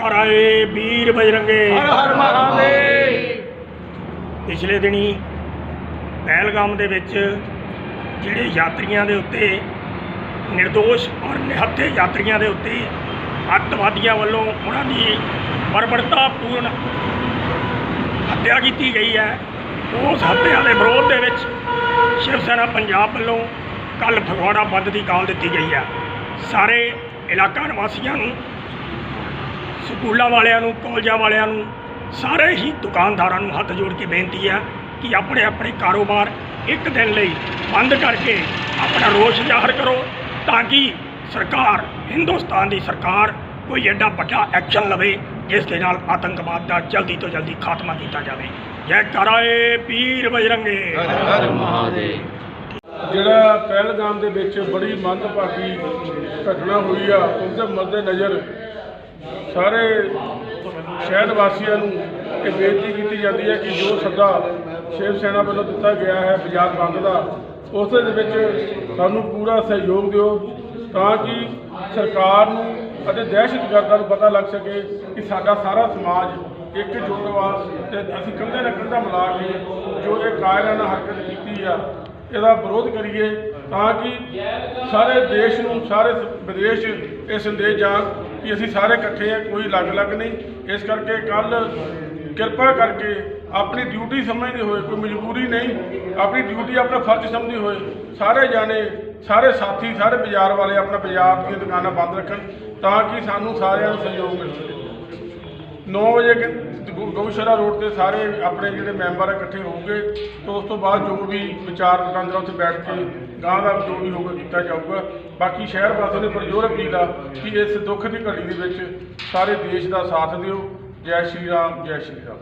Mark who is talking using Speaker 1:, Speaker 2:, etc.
Speaker 1: ਕਰ ਆਏ ਵੀਰ ਬਜਰੰਗੇ।
Speaker 2: ਹਰ ਹਰ ਮਹਾਦੇਵ।
Speaker 1: ਪਿਛਲੇ ਦਿਨੀ ਪਹਿਲਗਾਮ ਦੇ ਵਿੱਚ ਜਿਹੜੇ ਯਾਤਰੀਆਂ ਦੇ ਉੱਤੇ નિર્ਦੋਸ਼ ਔਰ ਨਿਹੱਥੇ ਯਾਤਰੀਆਂ ਦੇ ਉੱਤੇ ਅੱਤਵਾਦੀਆਂ ਵੱਲੋਂ ਉਹਨਾਂ ਦੀ ਬਰਬਰਤਾ ਪੂਰਨ ਹੱਤਿਆ ਕੀਤੀ ਗਈ ਹੈ ਉਸ ਹੱਤਿਆ ਦੇ ਵਿਰੋਧ ਦੇ ਵਿੱਚ ਸ਼ਿਵ ਸੈਨਾ ਪੰਜਾਬ ਵੱਲੋਂ ਕੱਲ ਫਗਵਾੜਾ ਬੰਦ ਦੀ ਕਾਲ ਦਿੱਤੀ ਗਈ ਹੈ। ਸਾਰੇ ਇਲਾਕਾ ਨਿਵਾਸੀਆਂ ਨੂੰ ਸਕੂਲਾਂ ਵਾਲਿਆਂ ਨੂੰ, ਕਾਲਜਾਂ ਵਾਲਿਆਂ ਨੂੰ, ਸਾਰੇ ਹੀ ਦੁਕਾਨਦਾਰਾਂ ਨੂੰ ਹੱਥ ਜੋੜ ਕੇ ਬੇਨਤੀ ਹੈ ਕਿ ਆਪਣੇ ਆਪਣੇ ਕਾਰੋਬਾਰ ਇੱਕ ਦਿਨ ਲਈ ਬੰਦ ਕਰਕੇ ਆਪਣਾ ਰੋਸ ਜ਼ਾਹਰ ਕਰੋ ਤਾਂ ਕਿ ਸਰਕਾਰ, ਹਿੰਦੁਸਤਾਨ ਦੀ ਸਰਕਾਰ ਕੋਈ ਐਡਾ ਵੱਡਾ ਐਕਸ਼ਨ ਲਵੇ, ਜਿਸ ਦੇ ਨਾਲ ਆਤੰਕਵਾਦ ਦਾ ਜਲਦੀ ਤੋਂ ਜਲਦੀ ਖਾਤਮਾ ਕੀਤਾ ਜਾਵੇ। ਜੈ ਕਰਾਏ ਪੀਰ ਬਜਰੰਗੇ।
Speaker 2: ਹਰ ਮਹਾਦੇਵ
Speaker 3: ਜਿਹੜਾ ਪਹਿਲਗਾਮ ਦੇ ਵਿੱਚ ਬੜੀ ਮੰਦਭਾਗੀ ਘਟਨਾ ਹੋਈ ਆ, ਉਸ ਦੇ ਮੱਦੇ ਨਜ਼ਰ ਸਾਰੇ ਸ਼ਹਿਰ ਵਾਸੀਆਂ ਨੂੰ ਇਹ ਬੇਨਤੀ ਕੀਤੀ ਜਾਂਦੀ ਹੈ ਕਿ ਜੋ ਸੱਦਾ ਸ਼ਿਵ ਸੈਨਾ ਵੱਲੋਂ ਦਿੱਤਾ ਗਿਆ ਹੈ ਬਾਜ਼ਾਰ ਬੰਦ ਦਾ, ਉਸ ਦੇ ਵਿੱਚ ਸਾਨੂੰ ਪੂਰਾ ਸਹਿਯੋਗ ਦਿਓ ਤਾਂ ਕਿ ਸਰਕਾਰ ਨੂੰ ਅਤੇ ਦਹਿਸ਼ਤਗਰਦਾਂ ਨੂੰ ਪਤਾ ਲੱਗ ਸਕੇ ਕਿ ਸਾਡਾ ਸਾਰਾ ਸਮਾਜ ਇਕਜੁੱਟ ਵਾ ਤੇ ਅਸੀਂ ਕੰਧੇ ਨਾਲ ਕੰਧਾ ਮਿਲਾ ਕੇ ਜੋ ਇਹ ਕਾਇਰਾਨਾ ਹਰਕਤ ਕੀਤੀ ਆ, ਇਹਦਾ ਵਿਰੋਧ ਕਰੀਏ ਤਾਂ ਕਿ ਸਾਰੇ ਦੇਸ਼ ਨੂੰ, ਸਾਰੇ ਵਿਦੇਸ਼ ਇਹ ਸੰਦੇਸ਼ ਜਾਣ ਕਿ ਅਸੀਂ ਸਾਰੇ ਇਕੱਠੇ ਆ ਕੋਈ ਅਲੱਗ-ਅਲੱਗ ਨਹੀਂ। ਇਸ ਕਰਕੇ ਕੱਲ ਕਿਰਪਾ ਕਰਕੇ ਆਪਣੀ ਡਿਊਟੀ ਸਮਝਦੇ ਹੋਏ, ਕੋਈ ਮਜਬੂਰੀ ਨਹੀਂ, ਆਪਣੀ ਡਿਊਟੀ ਆਪਣਾ ਫਰਜ਼ ਸਮਝਦੇ ਹੋਏ ਸਾਰੇ ਜਾਣੇ, ਸਾਰੇ ਸਾਥੀ, ਸਾਰੇ ਬਾਜ਼ਾਰ ਵਾਲੇ ਆਪਣਾ ਬਾਜ਼ਾਰ ਦੀਆਂ ਦੁਕਾਨਾਂ ਬੰਦ ਰੱਖਣ ਤਾਂ ਕਿ ਸਾਨੂੰ ਸਾਰਿਆਂ ਨੂੰ ਸਹਿਯੋਗ ਮਿਲ ਸਕੇ। 9 ਵਜੇ ਕਿ- ਗਊਸ਼ਾਲਾ ਰੋਡ ਤੇ ਸਾਰੇ ਆਪਣੇ ਜਿਹੜੇ ਮੈਂਬਰ ਇਕੱਠੇ ਹੋਣਗੇ ਤੇ ਉਸ ਤੋਂ ਬਾਅਦ ਜੋ ਵੀ ਵਿਚਾਰ ਵਟਾਂਦਰਾ ਉੱਥੇ ਬੈਠ ਕੇ ਗਾਂ ਦਾ ਜੋ ਵੀ ਹੋਊਗਾ ਕੀਤਾ ਜਾਊਗਾ। ਬਾਕੀ ਸ਼ਹਿਰ ਵਾਸੀਆਂ ਨੇ ਪ੍ਰਜੋਰ ਅਪੀਲ ਆ ਕਿ ਇਸ ਦੁੱਖ ਦੀ ਘੜੀ ਦੇ ਵਿੱਚ ਸਾਰੇ ਦੇਸ਼ ਦਾ ਸਾਥ ਦਿਓ। ਜੈ ਸ਼੍ਰੀ ਰਾਮ, ਜੈ ਸ਼੍ਰੀ ਰਾਮ।